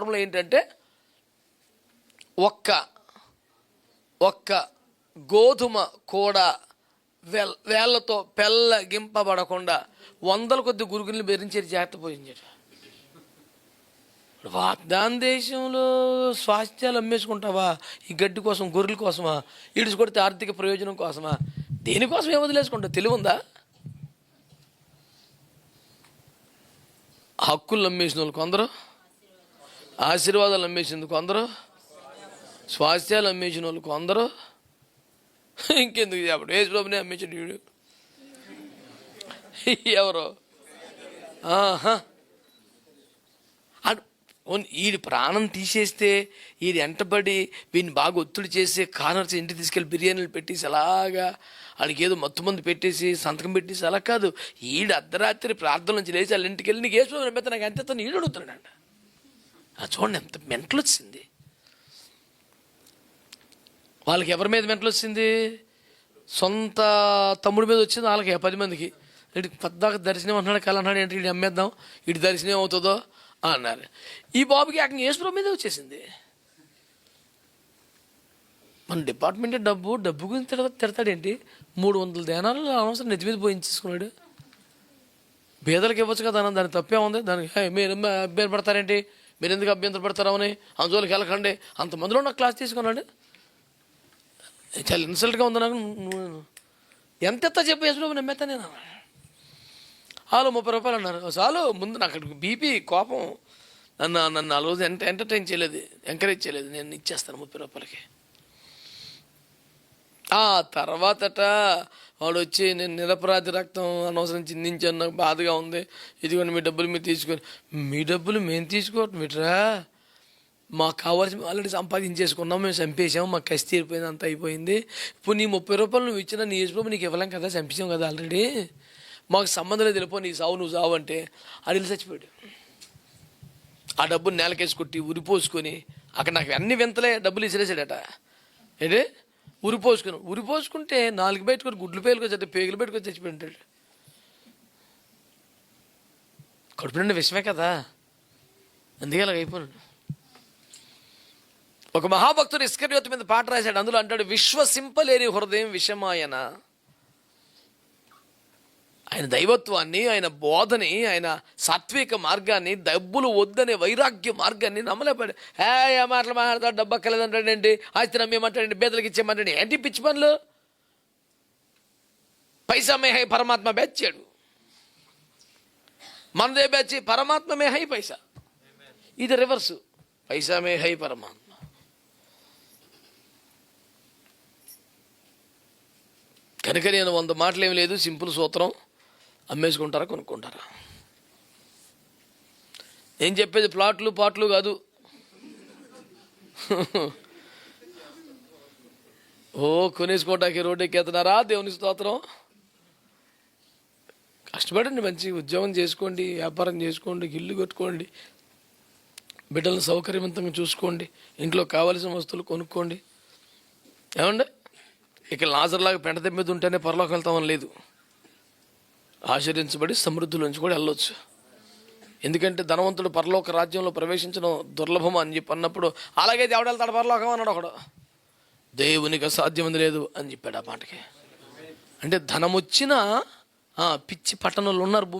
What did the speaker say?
Formula ఏంటంటే ఒక్క ఒక్క గోధుమ కూడా వేల్ వేళ్ళతో పెళ్ళగింపబడకుండా వందల కొద్ది గురుగుల్ని బెదిరించేది జాగ్రత్త పోయించాడు వాగ్దాన దేశంలో స్వాస్థ్యాలు అమ్మేసుకుంటావా? ఈ గడ్డి కోసం గొర్రెల కోసమా? ఇడిచి కొడితే ఆర్థిక ప్రయోజనం కోసమా? దేనికోసం ఏం వదిలేసుకుంటావు? తెలివి ఉందా హక్కులు అమ్మేసిన వాళ్ళు కొందరు ఆశీర్వాదాలు అమ్మేసింది కొందరు స్వాస్థ్యాలు అమ్మేసిన వాళ్ళు కొందరు ఇంకెందుకు చెప్పడు వేసు బాబునే అమ్మేసాడు వీడు ఎవరు? ఆహా. అడు ఈడి ప్రాణం తీసేస్తే ఈడి వెంటబడి వీడిని బాగా ఒత్తిడి చేసి కార్నర్స్ ఇంటికి తీసుకెళ్ళి బిర్యానీలు పెట్టేసి అలాగా వాడికి ఏదో మత్తు మందు పెట్టేసి సంతకం పెట్టేసి అలా కాదు. ఈడు అర్ధరాత్రి ప్రార్థన నుంచి లేచి వాళ్ళ ఇంటికి వెళ్ళి నీకు వేసుకో నాకు ఎంత ఈడు అడుగుతున్నాడంట. ఆ చూడండి ఎంత మెంటలు వచ్చింది వాళ్ళకి ఎవరి మీద మెంటలు వచ్చింది సొంత తమ్ముడి మీద వచ్చింది వాళ్ళకి పది మందికి. ఇటు పెద్దాక దర్శనం అంటున్నాడు కళ అన్నాడు ఏంటి ఇటు అమ్మేద్దాం? ఇటు దర్శనం అవుతుందో? అన్నారు. ఈ బాబుకి అక్కడ యేసుప్రభు మీదే వచ్చేసింది. మన డిపార్ట్మెంట్ డబ్బు డబ్బు గురించి తిడతా తిడతాడేంటి? మూడు వందల దేనాలు అనవసరం నెత్తి మీద పోయించేసుకున్నాడు. పేదలకు ఇవ్వచ్చు కదా దాని తప్పే ఉంది దానికి మీరు ఎమ్మ- పడతారేంటి? మీరు ఎందుకు అభ్యంతర పడతారని అంజోలికి వెళ్ళకండి. అంతమందిలో నాకు క్లాస్ తీసుకున్నాడు. చాలా ఇన్సల్ట్గా ఉంది నాకు. నువ్వు- ఎంత ఎత్త చెప్పు యేసుబాబు నమ్మెత్త నేను. వాళ్ళు ముప్పై రూపాయలు అన్నారు. చాలు ముందు నాకు బీపీ కోపం. నన్ను నన్ను ఆ రోజు ఎంత ఎంటర్టైన్ చేయలేదు ఎంకరేజ్ చేయలేదు. నేను ఇచ్చేస్తాను ముప్పై రూపాయలకి. ఆ తర్వాతట వాడు వచ్చి నేను నిరపరాధి రక్తం అనవసరం చిందించాను నాకు బాధగా ఉంది. ఇదిగోండి మీ డబ్బులు మీరు తీసుకొని. మీ డబ్బులు మేము తీసుకోవటం మిట్రా మాకు కావాల్సిన ఆల్రెడీ సంపాదించేసుకున్నాం. మేము చంపేసాం మాకు కసి తీరిపోయింది. అంత అయిపోయింది. ఇప్పుడు నీ ముప్పై రూపాయలు నువ్వు ఇచ్చిన నీ యశ్బాబు నీకు ఇవ్వలేం కదా? చంపేసాం కదా ఆల్రెడీ. మాకు సంబంధం లేదు. వెళ్ళిపో నీ సావు నువ్వు సావు అంటే. అడిగి చచ్చిపోయాడు. ఆ డబ్బుని నేలకేసి కొట్టి ఉరిపోసుకొని అక్కడ నాకు అన్ని వింతలే డబ్బులు ఇసిరేసాడట ఏంటి? ఉరిపోసుకుని ఉరిపోసుకుంటే నాలుగు పెట్టుకొని గుడ్లు పేలుకొని చచ్చి పేగులు పెట్టుకొని చచ్చిపోయి ఉంటాడు కడుపు నిండా విషమే కదా. అందుకే అలాగ అయిపోయాడు ఒక మహాభక్తుడు ఇస్కర్యోతు మీద పాట రాశాడు. అందులో అంటాడు విశ్వసింపలేని హృదయం విషమాయన. ఆయన దైవత్వాన్ని ఆయన బోధని ఆయన సాత్విక మార్గాన్ని డబ్బులు వద్దనే వైరాగ్య మార్గాన్ని నమ్మలేపాడు ఏ ఏ మాటలు మాట్లాడతాడు? డబ్బు అక్కలేదంటాడండి ఆస్తి నమ్మేమంటాడండి బేదలకు ఇచ్చేయమంటాడు ఏంటి? పిచ్చి పనులు? పైసా మేహై పరమాత్మ బెచ్చాడు. మనదే బెచ్చి పరమాత్మ మేహై పైసా. ఇది రివర్సు. పైసా మేహై పరమాత్మ. కనుక నేను వంద మాటలు ఏమి లేదు సింపుల్ సూత్రం. అమ్మేసుకుంటారా కొనుక్కుంటారా? ఏం చెప్పేది? ప్లాట్లు పాట్లు కాదు. ఓ కొనేసుకోవటానికి రోడ్డు ఎక్కేస్తున్నారా దేవుని స్తోత్రం. కష్టపడండి మంచి ఉద్యోగం చేసుకోండి వ్యాపారం చేసుకోండి ఇల్లు కొట్టుకోండి బిడ్డలను సౌకర్యవంతంగా చూసుకోండి ఇంట్లో కావలసిన వస్తువులు కొనుక్కోండి. ఏమండి? ఇక లాజర్లాగా పెంట దెబ్బ మీద ఉంటేనే పరలోకి వెళ్తామని లేదు. ఆచరించబడి సమృద్ధిలోంచి కూడా వెళ్ళొచ్చు. ఎందుకంటే ధనవంతుడు పరలోక రాజ్యంలో ప్రవేశించడం దుర్లభం అని చెప్పి అన్నప్పుడు అలాగే దేవుడు వెళ్తాడు పరలోకం అన్నాడు ఒకడు. దేవునికి అసాధ్యమైంది లేదు అని చెప్పాడు ఆ మాటకి. అంటే ధనమొచ్చిన పిచ్చి పట్టణంలో ఉన్నారు భూమి